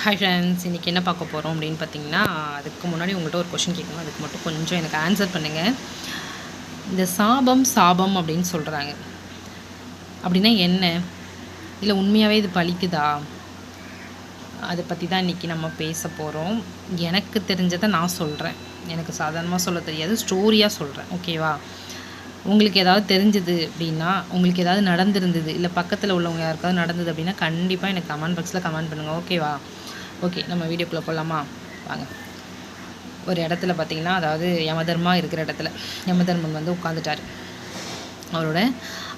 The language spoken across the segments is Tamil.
ஹாய் ஃப்ரெண்ட்ஸ் இன்றைக்கி என்ன பார்க்க போகிறோம் அப்படின்னு பார்த்தீங்கன்னா அதுக்கு முன்னாடி உங்கள்கிட்ட ஒரு கொஷின் கேட்கணும். அதுக்கு மட்டும் கொஞ்சம் எனக்கு ஆன்சர் பண்ணுங்கள் இந்த சாபம் சாபம் அப்படின்னு சொல்கிறாங்க அப்படின்னா என்ன? இல்லை உண்மையாகவே இது பலிக்குதா அதை பற்றி தான் இன்றைக்கி நம்ம பேச போகிறோம் எனக்கு தெரிஞ்சதை நான் சொல்கிறேன் எனக்கு சாதாரணமாக சொல்ல தெரியாது ஸ்டோரியாக சொல்கிறேன் ஓகேவா உங்களுக்கு ஏதாவது தெரிஞ்சது அப்படின்னா உங்களுக்கு ஏதாவது நடந்திருந்தது இல்லை பக்கத்தில் உள்ளவங்க யாருக்காவது நடந்தது அப்படின்னா கண்டிப்பாக எனக்கு கமெண்ட் பாக்ஸில் கமெண்ட் பண்ணுங்கள் ஓகேவா ஓகே நம்ம வீடியோக்குள்ளே போகலாமா வாங்க. ஒரு இடத்துல பார்த்தீங்கன்னா அதாவது யமதர்மா இருக்கிற இடத்துல யமதர்மன் வந்து உட்காந்துட்டார் அவரோட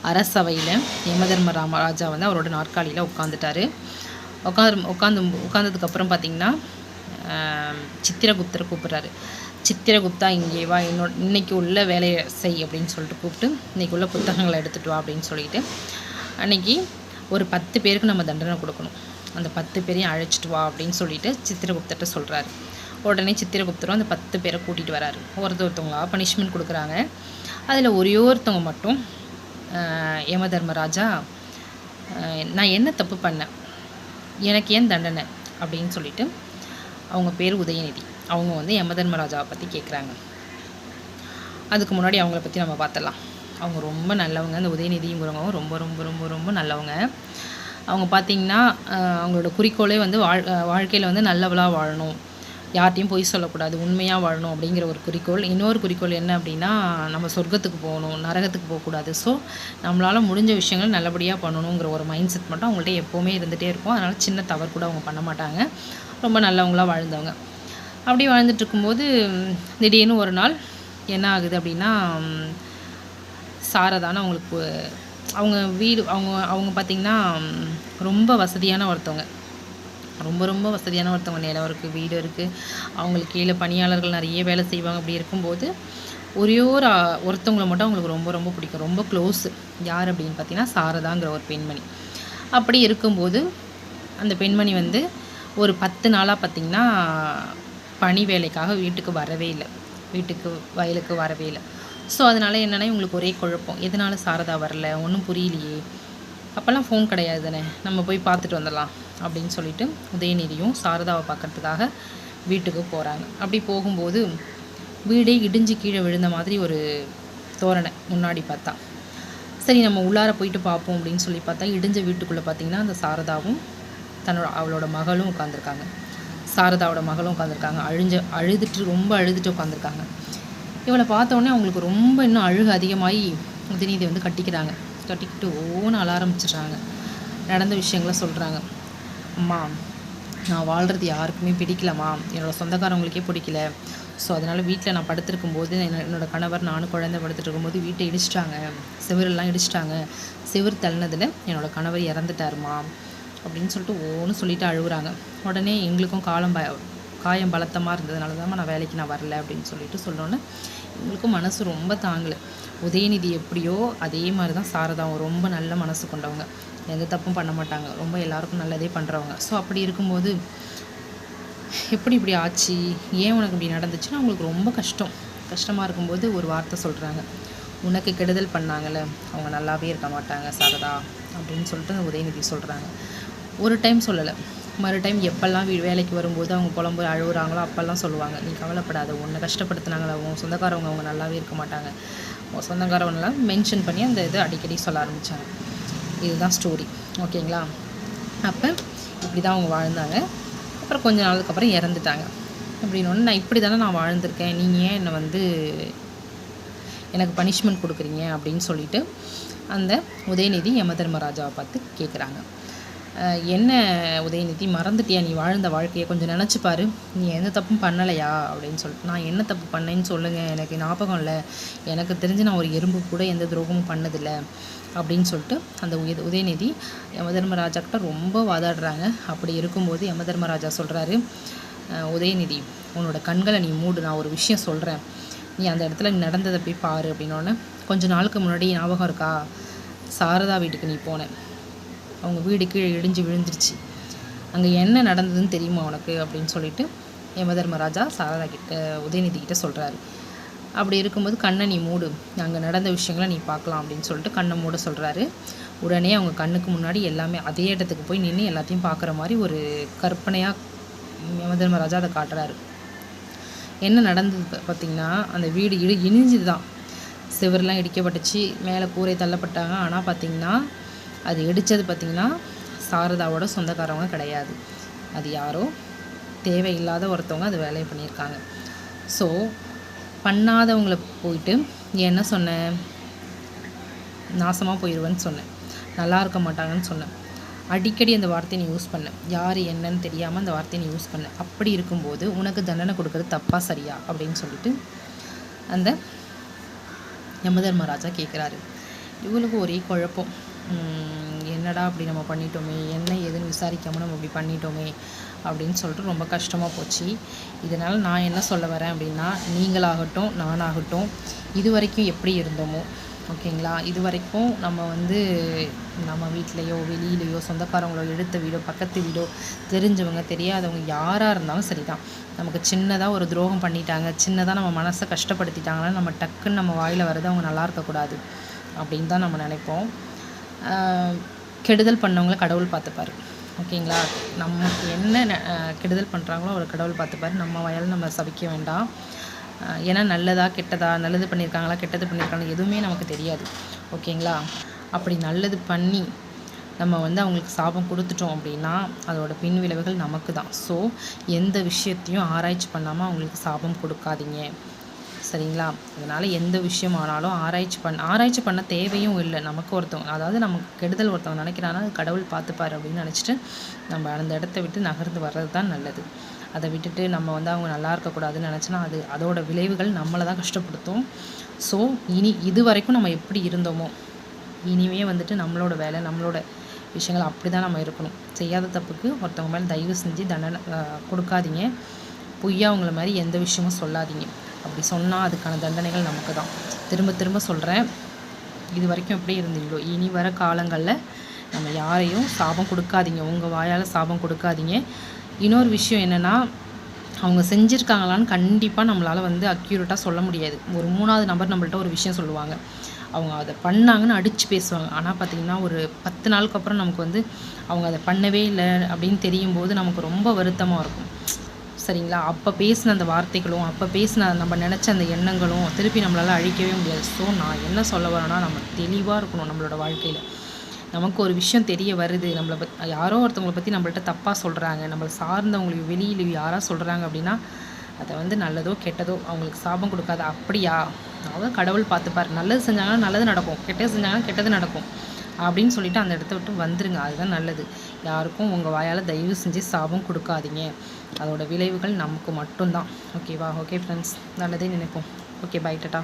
அரசவையில் யமதர்ம ராமராஜா வந்து அவரோட நாற்காலியில் உட்காந்துட்டாரு உட்காந்து உட்காந்து உட்காந்ததுக்கப்புறம் பார்த்தீங்கன்னா சித்திரகுப்தரை கூப்பிட்றாரு. சித்திரகுப்தா இங்கே வா என்னோட இன்றைக்கி உள்ள வேலையை செய் அப்படின்னு சொல்லிட்டு கூப்பிட்டு இன்றைக்கி உள்ள புத்தகங்களை எடுத்துகிட்டு வா அப்படின்னு சொல்லிட்டு அன்றைக்கி ஒரு பத்து பேருக்கு நம்ம தண்டனை கொடுக்கணும். அந்த பத்து பேரையும் அழைச்சிட்டு வா அப்படின்னு சொல்லிட்டு சித்திரகுப்தர்கிட்ட சொல்கிறாரு உடனே சித்திரகுப்தரும் அந்த பத்து பேரை கூட்டிகிட்டு வராரு. ஒருத்தர் ஒருத்தவங்களா பனிஷ்மெண்ட் கொடுக்குறாங்க. அதில் ஒரே ஒருத்தவங்க மட்டும் யம தர்மராஜா நான் என்ன தப்பு பண்ணேன்? எனக்கு ஏன் தண்டனை? அப்படின்னு சொல்லிட்டு அவங்க பேர் உதயநிதி. அவங்க வந்து யமதர்மராஜாவை பற்றி கேட்குறாங்க அதுக்கு முன்னாடி அவங்கள பற்றி நம்ம பார்த்துடலாம் அவங்க ரொம்ப நல்லவங்க. அந்த உதயநிதிங்கிறவங்க ரொம்ப ரொம்ப ரொம்ப ரொம்ப நல்லவங்க. அவங்க பார்த்திங்கன்னா அவங்களோட குறிக்கோளே வந்து வாழ் வாழ்க்கையில் வந்து நல்லவளாக வாழணும். யார்ட்டையும் பொய் சொல்லக்கூடாது. உண்மையாக வாழணும் அப்படிங்கிற ஒரு குறிக்கோள். இன்னொரு குறிக்கோள் என்ன அப்படின்னா நம்ம சொர்க்கத்துக்கு போகணும். நரகத்துக்கு போகக்கூடாது. ஸோ நம்மளால் முடிஞ்ச விஷயங்கள் நல்லபடியாக பண்ணணுங்கிற ஒரு மைண்ட் செட் மட்டும் அவங்கள்ட்ட எப்போவுமே இருந்துகிட்டே இருக்கும். அதனால் சின்ன தவறு கூட அவங்க பண்ண மாட்டாங்க. ரொம்ப நல்லவங்களாக வாழ்ந்தவங்க. அப்படி வாழ்ந்துட்டு இருக்கும்போது திடீர்னு ஒரு நாள் என்ன ஆகுது அப்படின்னா சாரதான அவங்களுக்கு அவங்க வீடு அவங்க அவங்க பார்த்திங்கன்னா ரொம்ப வசதியான ஒருத்தவங்க. ரொம்ப ரொம்ப வசதியான ஒருத்தவங்க. நிலம் இருக்குது வீடு இருக்குது அவங்களுக்கு கீழே பணியாளர்கள் நிறைய வேலை செய்வாங்க. அப்படி இருக்கும்போது ஒரே ஒரு ஒருத்தவங்களை மட்டும் அவங்களுக்கு ரொம்ப ரொம்ப பிடிக்கும். ரொம்ப க்ளோஸ் யார் அப்படின்னு பார்த்தீங்கன்னா சாரதாங்கிற ஒரு பெண்மணி. அப்படி இருக்கும்போது அந்த பெண்மணி வந்து ஒரு பத்து நாளாக பார்த்திங்கன்னா பணி வேலைக்காக வீட்டுக்கு வரவே இல்லை. வீட்டுக்கு வயலுக்கு வரவே இல்லை. ஸோ அதனால் என்னென்னா இவங்களுக்கு ஒரே குழப்பம். எதனால சாரதா வரல? ஒன்றும் புரியலையே. அப்போல்லாம் ஃபோன் கிடையாது தானே. நம்ம போய் பார்த்துட்டு வந்துடலாம் அப்படின்னு சொல்லிட்டு உதயநிதியும் சாரதாவை பார்க்கறதுக்காக வீட்டுக்கு போகிறாங்க அப்படி போகும்போது வீடே இடிஞ்சு கீழே விழுந்த மாதிரி ஒரு தோரணை முன்னாடி பார்த்தா. சரி நம்ம உள்ளார போயிட்டு பார்ப்போம் அப்படின்னு சொல்லி பார்த்தா இடிஞ்ச வீட்டுக்குள்ளே பார்த்தீங்கன்னா அந்த சாரதாவும் தன்னோட அவளோட மகளும் உட்காந்துருக்காங்க சாரதாவோட மகளும் உட்காந்துருக்காங்க அழிஞ்ச அழுதுட்டு ரொம்ப அழுதுட்டு உட்காந்துருக்காங்க இவளை பார்த்த அவங்களுக்கு ரொம்ப இன்னும் அழுகு அதிகமாகி உதயநிதி வந்து கட்டிக்கிறாங்க. கட்டிக்கிட்டு ஓன்னு அழ ஆரம்பிச்சிடுறாங்க. நடந்த விஷயங்களை சொல்கிறாங்க அம்மா நான் வாழ்கிறது யாருக்குமே பிடிக்கலம்மா. என்னோட சொந்தக்காரவங்களுக்கே பிடிக்கல. ஸோ அதனால் வீட்டில் நான் படுத்திருக்கும் போது என்ன- கணவர் நானும் குழந்தை படுத்துட்டு இருக்கும்போது வீட்டை இடிச்சிட்டாங்க. சிவரெல்லாம் இடிச்சிட்டாங்க. சிவர் தள்ளினதில் என்னோடய கணவர் இறந்துட்டாருமா அப்படின்னு சொல்லிட்டு ஓன்னு சொல்லிட்டு அழுகுறாங்க. உடனே எங்களுக்கும் காலம் ப காயம் பலத்தமாக இருந்ததுனால தான் நான் வேலைக்கு நான் வரல அப்படின்னு சொல்லிட்டு சொன்னோன்னே எங்களுக்கும் மனசு ரொம்ப தாங்கலை. உதயநிதி எப்படியோ அதே மாதிரி தான் சாரதாவும் ரொம்ப நல்ல மனசு கொண்டவங்க. எந்த தப்பும் பண்ண மாட்டாங்க. ரொம்ப எல்லாருக்கும் நல்லதே பண்ணுறவங்க ஸோ அப்படி இருக்கும்போது எப்படி இப்படி ஆச்சு? ஏன் உனக்கு இப்படி நடந்துச்சுன்னா அவங்களுக்கு ரொம்ப கஷ்டம். கஷ்டமாக இருக்கும்போது ஒரு வார்த்தை சொல்கிறாங்க உனக்கு கெடுதல் பண்ணாங்கல்ல. அவங்க நல்லாவே இருக்க மாட்டாங்க சாரதா அப்படின்னு சொல்லிட்டு அந்த உதயநிதி சொல்கிறாங்க ஒரு டைம் சொல்லலை. மறு டைம் எப்போல்லாம் வேலைக்கு வரும்போது அவங்க புலம்பு அழுகுறாங்களோ அப்போல்லாம் சொல்லுவாங்க. நீ கவலைப்படாத உன்னை கஷ்டப்படுத்துனாங்களா? உன் சொந்தக்காரவங்க அவங்க நல்லாவே இருக்க மாட்டாங்க. உன் சொந்தக்காரவங்களாம் மென்ஷன் பண்ணி அந்த இது அடிக்கடி சொல்ல ஆரம்பித்தாங்க இதுதான் ஸ்டோரி ஓகேங்களா? அப்போ இப்படி தான் அவங்க வாழ்ந்தாங்க. அப்புறம் கொஞ்ச நாளுக்கு அப்புறம் இறந்துட்டாங்க. அப்படின்னு நான் இப்படி தானே நான் வாழ்ந்திருக்கேன். நீங்கள் ஏன் என்னை வந்து எனக்கு பனிஷ்மெண்ட் கொடுக்குறீங்க? அப்படின்னு சொல்லிட்டு அந்த உதயநிதி யமதர்மராஜாவை பார்த்து கேட்குறாங்க என்ன உதயநிதி மறந்துட்டியா? நீ வாழ்ந்த வாழ்க்கையை கொஞ்சம் நினச்சி பாரு. நீ எந்த தப்பும் பண்ணலையா? அப்படின்னு சொல்லிட்டு நான் என்ன தப்பு பண்ணேன்னு சொல்லுங்கள் எனக்கு ஞாபகம் இல்லை. எனக்கு தெரிஞ்சு நான் ஒரு எறும்பு கூட எந்த துரோகமும் பண்ணதில்லை. அப்படின்னு சொல்லிட்டு அந்த உய உதயநிதி யமதர்மராஜா கிட்ட ரொம்ப வாதாடுறாங்க. அப்படி இருக்கும்போது யமதர்மராஜா சொல்கிறாரு உதயநிதி உன்னோட கண்களை நீ மூடு. நான் ஒரு விஷயம் சொல்கிறேன் நீ அந்த இடத்துல நீ நடந்ததை போய் பாரு அப்படின்னோடனே கொஞ்ச நாளுக்கு முன்னாடி ஞாபகம் இருக்கா? சாரதா வீட்டுக்கு நீ போனேன். அவங்க வீடு கீழே இடிஞ்சு விழுந்துருச்சு. அங்கே என்ன நடந்ததுன்னு தெரியுமா உனக்கு? அப்படின்னு சொல்லிட்டு யமதர்மராஜா சாரதா கிட்ட உதயநிதி கிட்ட சொல்கிறாரு அப்படி இருக்கும்போது கண்ணை நீ மூடு. அங்கே நடந்த விஷயங்களை நீ பார்க்கலாம் அப்படின்னு சொல்லிட்டு கண்ணை மூட சொல்கிறாரு உடனே அவங்க கண்ணுக்கு முன்னாடி எல்லாமே அதே இடத்துக்கு போய் நின்று எல்லாத்தையும் பார்க்குற மாதிரி ஒரு கற்பனையாக யமதர்மராஜா அதை காட்டுறாரு. என்ன நடந்தது பார்த்திங்கன்னா அந்த வீடு இடி இனிஞ்சுது தான் சிவர்லாம் இடிக்கப்பட்டுச்சு. மேலே கூரை தள்ளப்பட்டாங்க. ஆனால் பார்த்திங்கன்னா அது இடித்தது பார்த்திங்கன்னா சாரதாவோட சொந்தக்காரவங்க கிடையாது. அது யாரோ? தேவையில்லாத ஒருத்தவங்க அது வேலையை பண்ணியிருக்காங்க. ஸோ பண்ணாதவங்கள போயிட்டு என்ன சொன்னேன் நாசமாக போயிடுவேன்னு சொன்னேன் நல்லா இருக்க மாட்டாங்கன்னு சொன்னேன் அடிக்கடி அந்த வார்த்தையை நீ யூஸ் பண்ண. யார் என்னன்னு தெரியாமல் அந்த வார்த்தையை நீ யூஸ் பண்ண. அப்படி இருக்கும்போது உனக்கு தண்டனை கொடுக்கறது தப்பா சரியா? அப்படின்னு சொல்லிட்டு அந்த யமதர்மராஜா கேட்குறாரு இவளுக்கு ஒரே குழப்பம். என்னடா அப்படி நம்ம பண்ணிட்டோமே என்ன ஏதுன்னு விசாரிக்காமல் நம்ம இப்படி பண்ணிட்டோமே அப்படின்னு சொல்லிட்டு ரொம்ப கஷ்டமாக போச்சு. இதனால் நான் என்ன சொல்ல வரேன் அப்படின்னா நீங்களாகட்டும் நானாகட்டும் இது வரைக்கும் எப்படி இருந்தோமோ ஓகேங்களா? இது வரைக்கும் நம்ம வந்து நம்ம வீட்லேயோ வெளியிலையோ சொந்தக்காரங்களோ எடுத்த வீடோ பக்கத்து வீடோ தெரிஞ்சவங்க தெரியாதவங்க யாராக இருந்தாலும் சரி தான் நமக்கு சின்னதாக ஒரு துரோகம் பண்ணிட்டாங்க சின்னதாக நம்ம மனசை கஷ்டப்படுத்திட்டாங்கன்னா நம்ம டக்குன்னு நம்ம வாயில் வர்றது அவங்க நல்லா இருக்கக்கூடாது அப்படின்னு தான் நம்ம நினைப்போம். கெடுதல் பண்ணவங்கள கடவுள் பார்த்துப்பாரு. ஓகேங்களா? நமக்கு என்ன கெடுதல் பண்ணுறாங்களோ அவர் கடவுள் பார்த்துப்பாரு. நம்ம வயல் நம்ம சபிக்க வேண்டாம். ஏன்னா நல்லதா கெட்டதா நல்லது பண்ணியிருக்காங்களா கெட்டது பண்ணியிருக்காங்களா எதுவுமே நமக்கு தெரியாது. ஓகேங்களா? அப்படி நல்லது பண்ணி நம்ம வந்து அவங்களுக்கு சாபம் கொடுத்துட்டோம் அப்படின்னா அதோட பின் விளைவுகள் நமக்கு தான். ஸோ எந்த விஷயத்தையும் ஆராய்ச்சி பண்ணாமல் அவங்களுக்கு சாபம் கொடுக்காதீங்க. சரிங்களா? அதனால் எந்த விஷயம் ஆனாலும் ஆராய்ச்சி பண்ண ஆராய்ச்சி பண்ண தேவையும் இல்லை. நமக்கு ஒருத்தவங்க அதாவது நமக்கு கெடுதல் ஒருத்தவங்க நினைக்கிறானா அது கடவுள் பார்த்துப்பார் அப்படின்னு நினச்சிட்டு நம்ம அந்த இடத்த விட்டு நகர்ந்து வர்றது தான் நல்லது. அதை விட்டுட்டு நம்ம வந்து அவங்க நல்லா இருக்கக்கூடாதுன்னு நினச்சோன்னா அது அதோட விளைவுகள் நம்மளை தான் கஷ்டப்படுத்தும். ஸோ இனி இது வரைக்கும் நம்ம எப்படி இருந்தோமோ இனிமே வந்துட்டு நம்மளோட வேலை நம்மளோட விஷயங்கள் அப்படி தான் நம்ம இருக்கணும். செய்யாத தப்புக்கு ஒருத்தவங்க மேலே தயவு செஞ்சு தண்டனை கொடுக்காதீங்க. பொய்யா அவங்கள மாதிரி எந்த விஷயமும் சொல்லாதீங்க. அப்படி சொன்னால் அதுக்கான தண்டனைகள் நமக்கு தான் திரும்ப திரும்ப சொல்கிறேன் இது வரைக்கும் எப்படி இருந்தீங்களோ இனி வர காலங்களில் நம்ம யாரையும் சாபம் கொடுக்காதீங்க. உங்கள் வாயால் சாபம் கொடுக்காதீங்க. இன்னொரு விஷயம் என்னென்னா அவங்க செஞ்சுருக்காங்களான்னு கண்டிப்பாக நம்மளால் வந்து அக்யூரேட்டாக சொல்ல முடியாது. ஒரு மூணாவது நம்பர் நம்மள்ட்ட ஒரு விஷயம் சொல்லுவாங்க. அவங்க அதை பண்ணாங்கன்னு அடித்து பேசுவாங்க. ஆனால் பார்த்திங்கன்னா ஒரு பத்து நாளுக்கு அப்புறம் நமக்கு வந்து அவங்க அதை பண்ணவே இல்லை அப்படின்னு தெரியும் போது நமக்கு ரொம்ப வருத்தமாக இருக்கும். சரிங்களா? அப்போ பேசின அந்த வார்த்தைகளும் அப்போ பேசின நம்ம நினச்ச அந்த எண்ணங்களும் திருப்பி நம்மளால் அழிக்கவே முடியாது. ஸோ நான் என்ன சொல்ல வரேன்னா நம்ம தெளிவாக இருக்கணும் நம்மளோட வாழ்க்கையில். நமக்கு ஒரு விஷயம் தெரிய வருது. நம்மளை பத் யாரோ ஒருத்தவங்களை பற்றி நம்மள்கிட்ட தப்பாக சொல்கிறாங்க நம்மளை சார்ந்தவங்களுக்கு வெளியில் யாராக சொல்கிறாங்க அப்படின்னா அதை வந்து நல்லதோ கெட்டதோ அவங்களுக்கு சாபம் கொடுக்காது அப்படியா? அதாவது கடவுள் பார்த்துப்பார். நல்லது செஞ்சாங்கன்னா நல்லது நடக்கும். கெட்டது செஞ்சாங்கன்னா கெட்டது நடக்கும். அப்படின்னு சொல்லிட்டு அந்த இடத்த விட்டு வந்துருங்க. அதுதான் நல்லது. யாருக்கும் உங்கள் வாயால் தயவு செஞ்சு சாபம் கொடுக்காதீங்க. அதோட விளைவுகள் நமக்கு மட்டும்தான். ஓகேவா ஓகே ஃப்ரெண்ட்ஸ் நல்லதே நினைப்போம். Okay bye ta-ta